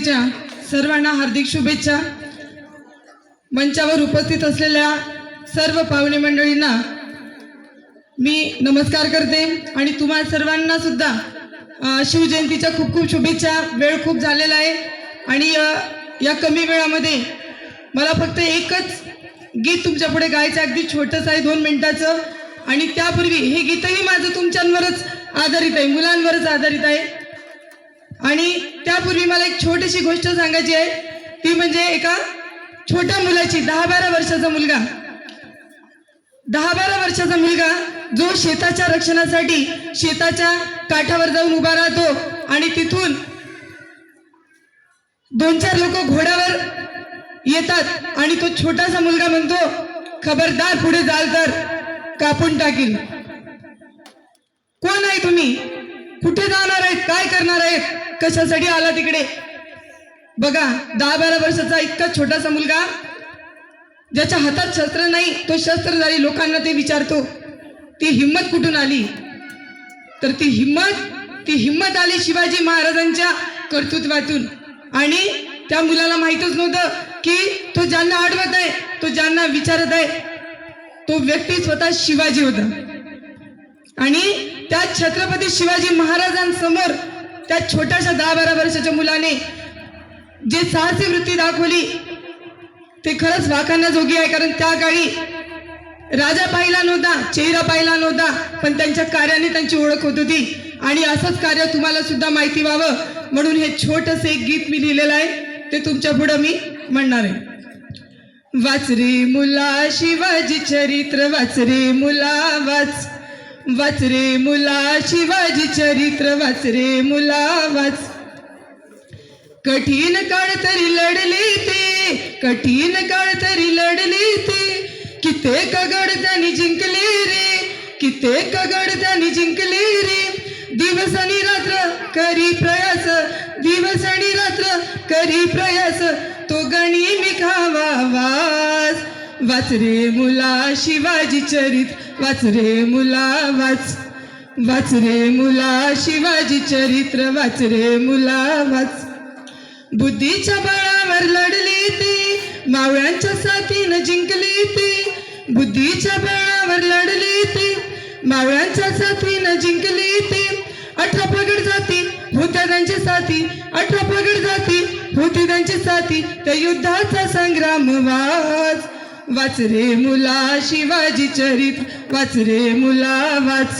शिवजयंतीच्या सर्वांना हार्दिक शुभेच्छा. मंचावर उपस्थित असलेल्या सर्व पाहुणे मंडळींना मी नमस्कार करते आणि तुम्हा सर्वांना सुद्धा शिवजयंतीच्या खूप खूप शुभेच्छा. वेळ खूप झालेला आहे आणि या कमी वेळामध्ये मला फक्त एकच गीत तुमच्यापुढे गायचं अगदी छोटंसं आहे दोन मिनटाचं. आणि त्यापूर्वी हे गीतही माझं तुमच्यांवरच आधारित आहे मुलांवरच आधारित आहे. आणि त्यापूर्वी मला एक छोटीशी गोष्ट सांगायची आहे. ती म्हणजे एका छोट्या मुलाची दहा बारा वर्षाचा मुलगा. दहा बारा वर्षाचा मुलगा जो शेताच्या रक्षणासाठी शेताच्या काठावर जाऊन उभा राहतो आणि तिथून दोन चार लोक घोड्यावर येतात आणि तो छोटासा मुलगा म्हणतो खबरदार पुढे जाल तर कापून टाकील कोण आहे तुम्ही? कुठे जाणार आहेत? काय करणार आहेत? कशासाठी आला तिकडे? बघा दहा बारा वर्षाचा इतका छोटासा मुलगा ज्याच्या हातात शस्त्र नाही तो शस्त्रधारी लोकांना ते विचारतो ती हिंमत कुठून आली? तर ती हिंमत ती हिंमत आली शिवाजी महाराजांच्या कर्तृत्वातून. आणि त्या मुलाला माहीतच नव्हतं की तो ज्यांना आडवत आहे तो ज्यांना विचारत आहे तो व्यक्ती स्वतः शिवाजी होता. आणि त्या छत्रपती शिवाजी महाराजांसमोर त्या छोट्याशा दहा बारा वर्षाच्या मुलाने जे साहसी वृत्ती दाखवली ते खरंच वाखांना जोगी आहे कारण त्या काळी राजा पाहिला नव्हता चेहरा पाहिला नव्हता पण त्यांच्या कार्याने त्यांची ओळख होत होती. आणि असंच कार्य तुम्हाला सुद्धा माहिती व्हावं म्हणून हे छोटस एक गीत मी लिहिलेलं आहे ते तुमच्या पुढं मी म्हणणार आहे. वाच रे मुला शिवाजी चरित्र वाच रे मुला वाच. वाच रे मुला शिवाजी चरित्र वाच रे मुला वाच कठीण काळ तरी लढली ते कठीण काळ तरी लढली ते. कित्येक कगड त्यांनी जिंकले रे कित्येक गड त्यांनी जिंकले रे. दिवस आणि रात्र करी प्रयास दिवस आणि रात्र करी प्रयास. तो गणी मी खावा वाच रे मुला शिवाजी चरित वाच रे मुला वाच. वाच रे मुला शिवाजी चरित्र वाच रे मुला वाच. बुद्धीच्या बळावर लढली ती मावळ्यांच्या साथीनं जिंकली ती. बुद्धीच्या बळावर लढली ती मावळ्यांच्या साथीनं जिंकले ते. अठरा पगड जाती होत्या त्यांची साथी. अठरा पगड जाती होती त्यांची साथी. त्या युद्धाचा संग्राम वाच. वाच रे मुला शिवाजी चरित वाच रे मुला वाच.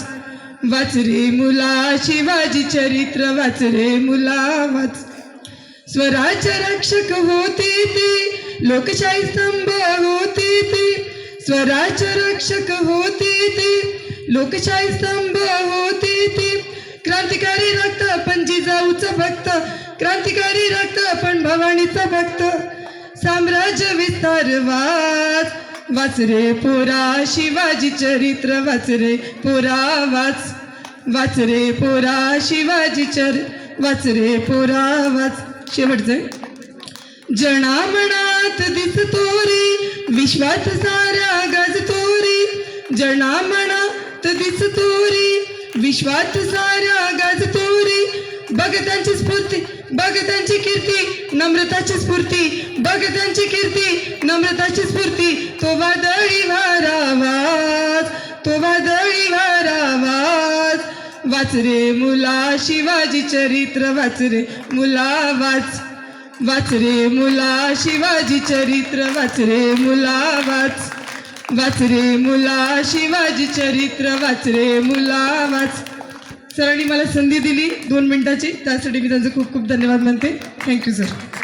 वाच रे मुला शिवाजी चरित्र वाच रे मुला वाच. स्वराज्य रक्षक होते ते लोकशाही स्तंभ होते ते. स्वराज्य रक्षक होते ते लोकशाही स्तंभ होते ते. क्रांतिकारी रक्त पण जिजाऊचं भक्त क्रांतिकारी रक्त पण भवानीचा भक्त. साम्राज्य विस्तार वाच वाच रे पोरा शिवाजी चरित्र वाच रे पोरा वाच. वाच रे पोरा शिवाजी चर वाच रे पोरा वाच. शेवटचं जना मनात दिसतो रे विश्वात सारा गाजतो रे जना मनात दिसतो रे विश्वात सारा गाजतो रे बघ त्यांची स्फूर्ती बघ त्यांची कीर्ती नम्रताची स्फूर्ती बघ त्यांची कीर्ती नम्रताची स्फूर्ती. तो वादळी वारावाज तो वादळी वारावाज वाच रे मुला शिवाजी चरित्र वाच रे मुला वाच. वाच रे मुला शिवाजी चरित्र वाच रे मुला वाच. वाच रे मुला शिवाजी चरित्र वाच रे मुला वाच. सरांनी मला संधी दिली दोन मिनिटाची. त्यासाठी मी त्यांचं खूप खूप धन्यवाद मानते. Thank you sir